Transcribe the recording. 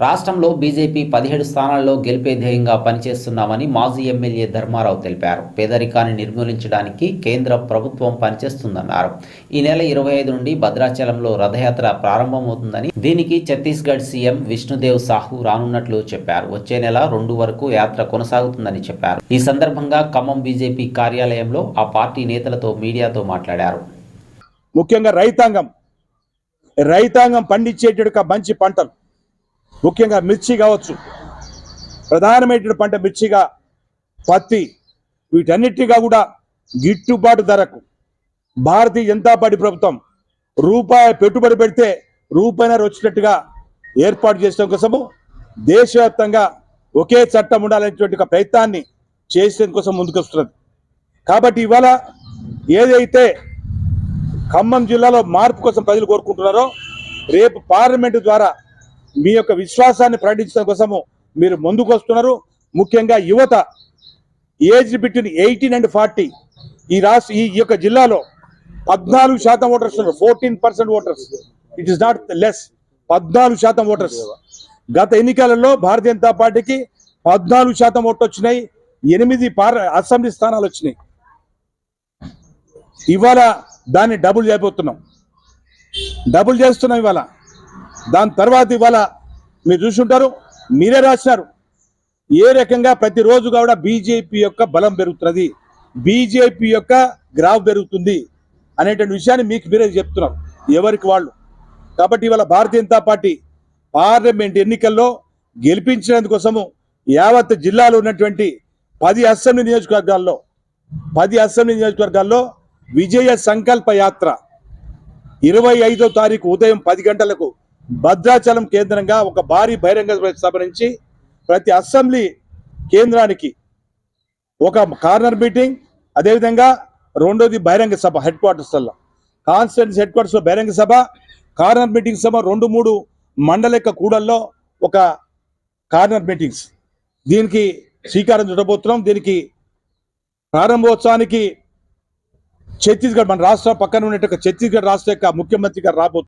రాష్ట్రంలో బీజేపీ పదిహేడు స్థానాల్లో గెలిపే ధ్యేయంగా పనిచేస్తున్నామని మాజీ ఎమ్మెల్యే ధర్మారావు తెలిపారు. పేదరికాన్ని నిర్మూలించడానికి కేంద్ర ప్రభుత్వం పనిచేస్తుందన్నారు. ఈ నెల ఇరవై ఐదు నుండి భద్రాచలంలో రథయాత్ర ప్రారంభమవుతుందని దీనికి ఛత్తీస్గఢ్ సీఎం విష్ణుదేవ్ సాహు రానున్నట్లు చెప్పారు. వచ్చే నెల రెండు వరకు యాత్ర కొనసాగుతుందని చెప్పారు. ఈ సందర్భంగా ఖమ్మం బీజేపీ కార్యాలయంలో ఆ పార్టీ నేతలతో మీడియాతో మాట్లాడారు. ముఖ్యంగా రైతాంగం. రైతాంగం పండించేట మంచి పంటలు. ముఖ్యంగా మిర్చి కావచ్చు. ప్రధానమైన పంట మిర్చిగా పత్తి వీటన్నిటిగా కూడా గిట్టుబాటు ధరకు భారతీయ జనతా పార్టీ ప్రభుత్వం రూపాయి పెట్టుబడి పెడితే రూపాయినర వచ్చినట్టుగా ఏర్పాటు చేసడం కోసము దేశవ్యాప్తంగా ఒకే చట్టం ఉండాలనేటువంటి ఒక ప్రయత్నాన్ని చేసేందుకోసం ముందుకు వస్తున్నది. కాబట్టి ఇవాళ ఏదైతే ఖమ్మం జిల్లాలో మార్పు కోసం ప్రజలు కోరుకుంటున్నారో రేపు పార్లమెంటు ద్వారా మీ యొక్క విశ్వాసాన్ని ప్రకటించడం కోసము మీరు ముందుకు వస్తున్నారు. ముఖ్యంగా యువత age between eighteen and forty ఈ రాష్ట్ర ఈ యొక్క జిల్లాలో పద్నాలుగు శాతం ఓటర్స్ ఉన్నారు. Fourteen percent voters. It is not less పద్నాలుగు శాతం ఓటర్స్. గత ఎన్నికలలో భారతీయ జనతా పార్టీకి పద్నాలుగు శాతం ఓట్లు వచ్చినాయి. ఎనిమిది పార్ అసెంబ్లీ స్థానాలు వచ్చినాయి. ఇవాళ దాన్ని డబుల్ చేయబోతున్నాం. డబుల్ చేస్తున్నాం ఇవాళ. దాని తర్వాత ఇవాళ మీరు చూసుంటారు మీరే రాసినారు. ఏ రకంగా ప్రతిరోజు కూడా బీజేపీ యొక్క బలం పెరుగుతున్నది బీజేపీ యొక్క గ్రాఫ్ పెరుగుతుంది అనేటువంటి విషయాన్ని మీకు మీరే చెప్తున్నారు ఎవరికి వాళ్ళు. కాబట్టి ఇవాళ భారతీయ జనతా పార్టీ పార్లమెంట్ ఎన్నికల్లో గెలిపించినందుకోసము యావత్ జిల్లాలో ఉన్నటువంటి పది అసెంబ్లీ నియోజకవర్గాల్లో పది అసెంబ్లీ నియోజకవర్గాల్లో విజయ సంకల్ప యాత్ర. ఇరవై ఐదో తారీఖు ఉదయం పది గంటలకు భద్రాచలం కేంద్రంగా ఒక భారీ బహిరంగ సభ నుంచి ప్రతి అసెంబ్లీ కేంద్రానికి ఒక కార్నర్ మీటింగ్ అదేవిధంగా రెండోది బహిరంగ సభ హెడ్ క్వార్టర్స్లో కాన్స్టిట్యున్సీ హెడ్ క్వార్టర్స్లో బహిరంగ సభ కార్నర్ మీటింగ్ సభ రెండు మూడు మండల యొక్క కూడల్లో ఒక కార్నర్ మీటింగ్స్. దీనికి శ్రీకారం చుట్టబోతున్నాం. దీనికి ప్రారంభోత్సవానికి ఛత్తీస్గఢ్ మన రాష్ట్రం పక్కన ఉన్నట్టు ఛత్తీస్గఢ్ రాష్ట్ర యొక్క ముఖ్యమంత్రి గారు రాబోతున్నారు